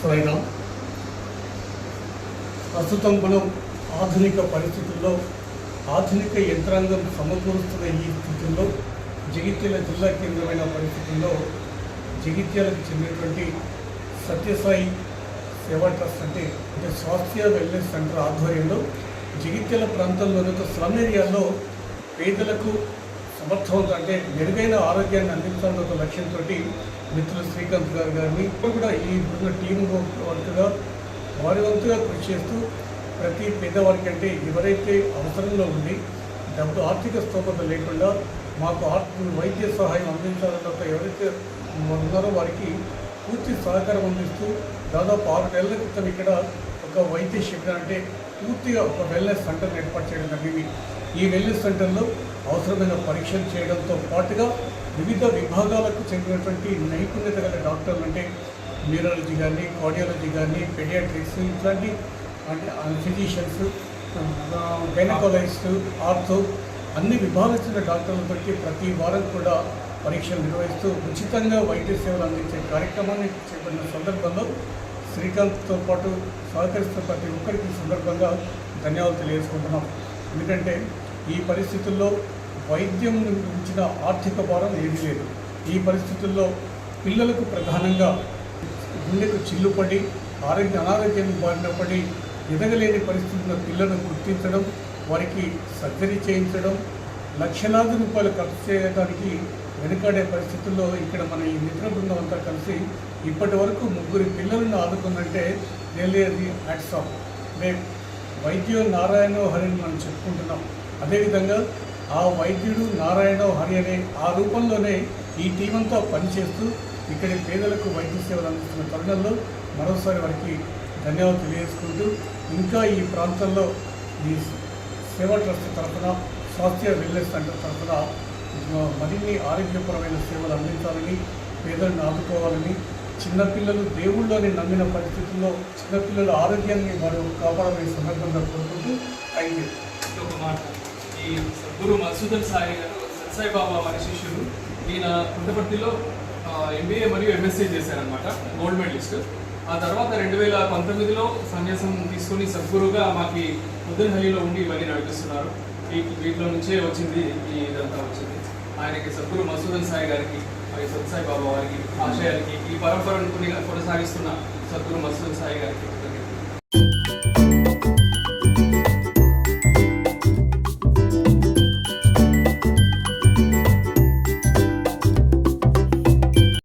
సాయిరామ్ ప్రస్తుతం మనం ఆధునిక పరిస్థితుల్లో ఆధునిక యంత్రాంగం సమకూరుస్తున్న ఈ స్థితుల్లో జగిత్యాల జిల్లా కేంద్రమైన పరిస్థితుల్లో జగిత్యాలకు చెందినటువంటి సత్యసాయి సేవా ట్రస్ట్ అంటే అంటే స్వాస్థ్య వెల్నెస్ సెంటర్ ఆధ్వర్యంలో జగిత్యాల ప్రాంతంలోని ఒక స్లమ్ ఏరియాలో పేదలకు సమర్థవంతం అంటే మెరుగైన ఆరోగ్యాన్ని అందించాలన్న ఒక లక్ష్యంతో మిత్రులు శ్రీకాంత్ గారు గారిని ఇప్పుడు కూడా ఈ ఇప్పుడున్న టీం వర్క్గా వారి వంతుగా కృషి చేస్తూ ప్రతి పేదవారికి అంటే ఎవరైతే అవసరంలో ఉండి డబ్బు ఆర్థిక స్తోమత లేకుండా మాకు ఆర్థిక వైద్య సహాయం అందించాలన్న ఎవరైతే ఉన్నారో వారికి పూర్తి సహకారం అందిస్తూ దాదాపు ఆరు నెలల క్రితం ఇక్కడ ఒక వైద్య శిబిరం అంటే పూర్తిగా ఒక వెల్నెస్ సెంటర్ ఏర్పాటు చేయడం జరిగింది. ఈ వెల్నెస్ సెంటర్లో అవసరమైన పరీక్షలు చేయడంతో పాటుగా వివిధ విభాగాలకు చెందినటువంటి నైపుణ్యత గల డాక్టర్లు అంటే న్యూరాలజీ కానీ కార్డియాలజీ కానీ పెడియాట్రిక్స్ ఇట్లాంటి అంటే ఫిజిషియన్స్ గైనకాలజిస్ట్ ఆర్థో అన్ని విభాగాలకు చెందిన డాక్టర్లతో ప్రతి వారం కూడా పరీక్షలు నిర్వహిస్తూ ఉచితంగా వైద్య సేవలు అందించే కార్యక్రమాన్ని చేపట్టిన సందర్భంలో శ్రీకాంత్తో పాటు సహకరిస్తున్న ప్రతి ఒక్కరికి సందర్భంగా ధన్యవాదాలు తెలియజేసుకుంటున్నాం. ఎందుకంటే ఈ పరిస్థితుల్లో వైద్యం గురించిన ఆర్థిక భారం ఏమీ లేదు. ఈ పరిస్థితుల్లో పిల్లలకు ప్రధానంగా గుండెకు చిల్లుపడి ఆరోగ్య అనారోగ్యం బారిన పడి ఎదగలేని పరిస్థితుల్లో పిల్లలను గుర్తించడం వారికి సర్జరీ చేయించడం లక్షలాది రూపాయలు ఖర్చు చేయడానికి వెనుకాడే పరిస్థితుల్లో ఇక్కడ మన ఈ మిత్ర బృందం అంతా కలిసి ఇప్పటి వరకు ముగ్గురి పిల్లలను ఆదుకుందంటే రియల్లీ అది హ్యాట్స్ ఆఫ్ మే వైద్యుడు నారాయణో హరిని మనం చెప్పుకుంటున్నాం. అదేవిధంగా ఆ వైద్యుడు నారాయణో హరి అనే ఆ రూపంలోనే ఈ టీం అంతా పనిచేస్తూ ఇక్కడి పేదలకు వైద్య సేవలు అందిస్తున్న తరుణంలో మరోసారి వారికి ధన్యవాదాలు తెలియజేసుకుంటూ ఇంకా ఈ ప్రాంతంలో ఈ సేవా ట్రస్ట్ తరఫున స్వాస్థ్య వెల్నెస్ సెంటర్ తరఫున మరిన్ని ఆరోగ్యపరమైన సేవలు అందించాలని పేదలను ఆదుకోవాలని చిన్నపిల్లలు దేవుళ్ళని నమ్మిన పరిస్థితుల్లో చిన్నపిల్లల ఆరోగ్యాన్ని వారు కాపాడమే సందర్భంగా కోరుకుంటూ థ్యాంక్ యూ ఒక మాట. ఈ సద్గురు మధుసూదన్ సాయి గారు సత్సాయి బాబా వారి శిష్యుడు ఈయన పుట్టపర్తిలో ఎంబీఏ మరియు ఎంఎస్సీ చేశారనమాట గోల్డ్ మెడలిస్ట్. ఆ తర్వాత రెండు వేల పంతొమ్మిదిలో సన్యాసం తీసుకొని సద్గురుగా మాకు ముద్దనహల్లిలో ఉండి ఇవన్నీ నడిపిస్తున్నారు. వీటిలో నుంచే వచ్చింది ఈ ఇదంతా వచ్చింది. ఆయనకి సద్గురు మసూదన్ సాయి గారికి మరి సత్సాయి బాబా వారికి ఆశయాలకి ఈ పరంపరను కొనసాగిస్తున్న సద్గురు మసూదన్ సాయి గారికి కృతజ్ఞతలు.